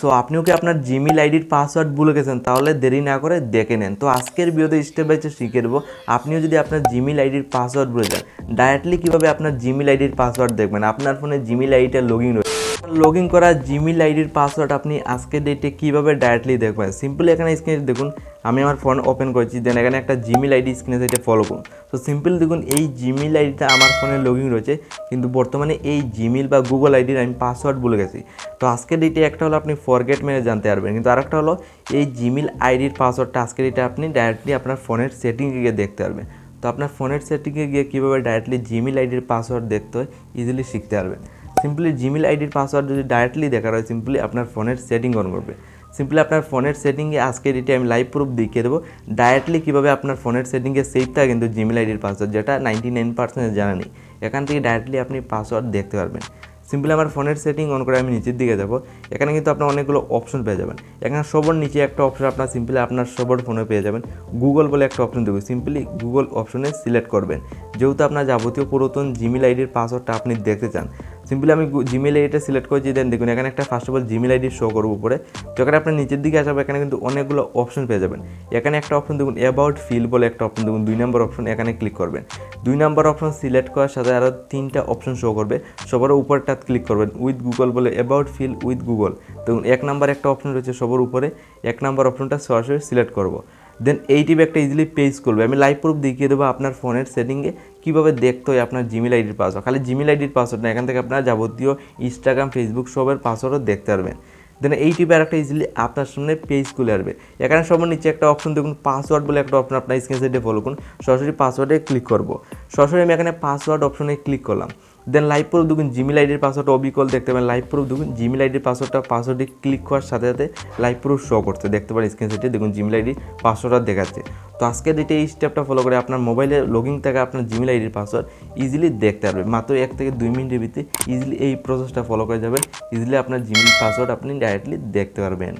So আপনিও কি আপনার জিমেল আইডির পাসওয়ার্ড ভুলে গেছেন? তাহলে দেরি না করে দেখে নেন। তো আজকের ভিডিওতে স্টেপ বাই স্টেপ শিখে দেবো আপনিও যদি আপনার জিমেল আইডির পাসওয়ার্ড ভুলে যান ডাইরেক্টলি কীভাবে আপনার জিমেল আইডির পাসওয়ার্ড দেখবেন? আপনার ফোনে জিমেল আইডিটা লগ ইন রয়েছে। লগ ইন করা জিমেল আইডির পাসওয়ার্ড আপনি আজকের ডেটে কীভাবে ডাইরেক্টলি দেখবেন? সিম্পলি এখানে স্ক্রিনে দেখুন, আমি আমার ফোন ওপেন করেছি দেন এখানে একটা জিমেল আইডি স্ক্রিনে সেটা ফলো করুন। তো সিম্পল দেখুন, এই জিমেল আইডিটা আমার ফোনে লগ রয়েছে, কিন্তু বর্তমানে এই জিমেল বা গুগল আইডির আমি পাসওয়ার্ড ভুলে গেছি। তো আজকের ডেটে একটা হলো আপনি ফরগেট মেরে জানতে পারবেন, কিন্তু আরেকটা হলো এই জিমেল আইডির পাসওয়ার্ডটা আজকের ডেটে আপনি ডাইরেক্টলি আপনার ফোনের সেটিংয়ে গিয়ে দেখতে পারবেন। তো আপনার ফোনের সেটিংয়ে গিয়ে কীভাবে ডাইরেক্টলি জিমেল আইডির পাসওয়ার্ড দেখতে হয় ইজিলি শিখতে পারবেন। সিম্পলি জিমেল আইডির পাসওয়ার্ড যদি ডাইরেক্টলি দেখার হয় সিম্পলি আপনার ফোনের সেটিং অন করবে। সিম্পলি আপনার ফোনের সেটিংয়ে আজকে এটি আমি লাইভ প্রুফ দেখিয়ে দেবো। ডাইরেক্টলি কীভাবে আপনার ফোনের সেটিংয়ে সেভ থাকে কিন্তু জিমেল আইডির পাসওয়ার্ড যেটা নাইনটি নাইন পার্সেন্ট জানা নেই। এখান থেকে ডাইরেক্টলি আপনি পাসওয়ার্ড দেখতে পারবেন। সিম্পলি আমার ফোনের সেটিং অন করে আমি নিচের দিকে যাব। এখানে কিন্তু আপনার অনেকগুলো অপশন পেয়ে যাবেন। এখানে সবার নিচে একটা অপশন আপনার সিম্পলি আপনার সবার ফোনে পেয়ে যাবেন। গুগল বলে একটা অপশন দেবো। সিম্পলি গুগল অপশনে সিলেক্ট করবেন। যেহেতু আপনার যাবতীয় পুরাতন জিমেল আইডির পাসওয়ার্ডটা আপনি দেখতে চান সিম্পলি আমি জিমেল আইডিটা সিলেক্ট করেছি দেন দেখুন, এখানে একটা first of all Gmail ID show করব উপরে। তো এখানে আপনার নিচের দিকে আসবে এখানে কিন্তু অনেকগুলো অপশন পেয়ে যাবেন। এখানে একটা অপশন দেখুন অ্যাবাউট ফিল বলে একটা অপশন দেখুন, দুই নম্বর অপশন এখানে ক্লিক করবেন। দুই নম্বর অপশন সিলেক্ট করার সাথে আরও তিনটা অপশন শো করবে। সবার উপরটা ক্লিক করবেন উইথ গুগল বলে অ্যাবাউট ফিল উইথ গুগল দেখুন, এক নাম্বার একটা অপশন রয়েছে সবার উপরে, এক নাম্বার অপশনটা সরাসরি সিলেক্ট করব। দেন এই টিপে একটা ইজিলি পেজ করবে। আমি লাইভ প্রুফ দেখিয়ে দেবো আপনার ফোনের সেটিংয়ে কীভাবে দেখতে হয় আপনার জিমেল আইডির পাসওয়ার্ড খালি জিমেল আইডির পাসওয়ার্ড না, এখান থেকে আপনার যাবতীয় ইনস্টাগ্রাম ফেসবুক সবের পাসওয়ার্ডও দেখতে পারবেন। দেন এই টিপে একটা ইজিলি আপনার সামনে পেজ খুলে আসবে। এখানে সবার নিচে একটা অপশন দেখুন পাসওয়ার্ড বলে একটা অপশন আপনার স্ক্রিন ফলো করুন। সরাসরি পাসওয়ার্ডে ক্লিক করব। সরাসরি আমি এখানে পাসওয়ার্ড অপশনে ক্লিক করলাম। দেন লাইভ প্রুফ দেখুন জিমেল আইডির পাসওয়ার্ডটা অবিকল দেখতে পাবেন লাইভ প্রুফ দেখুন জিমেল আইডির পাসওয়ার্ডটা পাসওয়ার্ডে ক্লিক করার সাথে সাথে লাইভ প্রুফ শো করছে। দেখতে পারেন স্ক্রিন সাইডে দেখুন জিমেল আইডি পাসওয়ার্ডটা দেখাচ্ছে। তো আজকে ডেটে এই স্টেপটা ফলো করে আপনার মোবাইলে লগিং থেকে আপনার জিমেল আইডির পাসওয়ার্ড ইজিলি দেখতে পারবেন। মাত্র এক থেকে দুই মিনিটের ভিতরে ইজিলি এই প্রসেসটা ফলো করে যাবেন। ইজিলি আপনার জিমেল পাসওয়ার্ড আপনি ডাইরেক্টলি দেখতে পারবেন।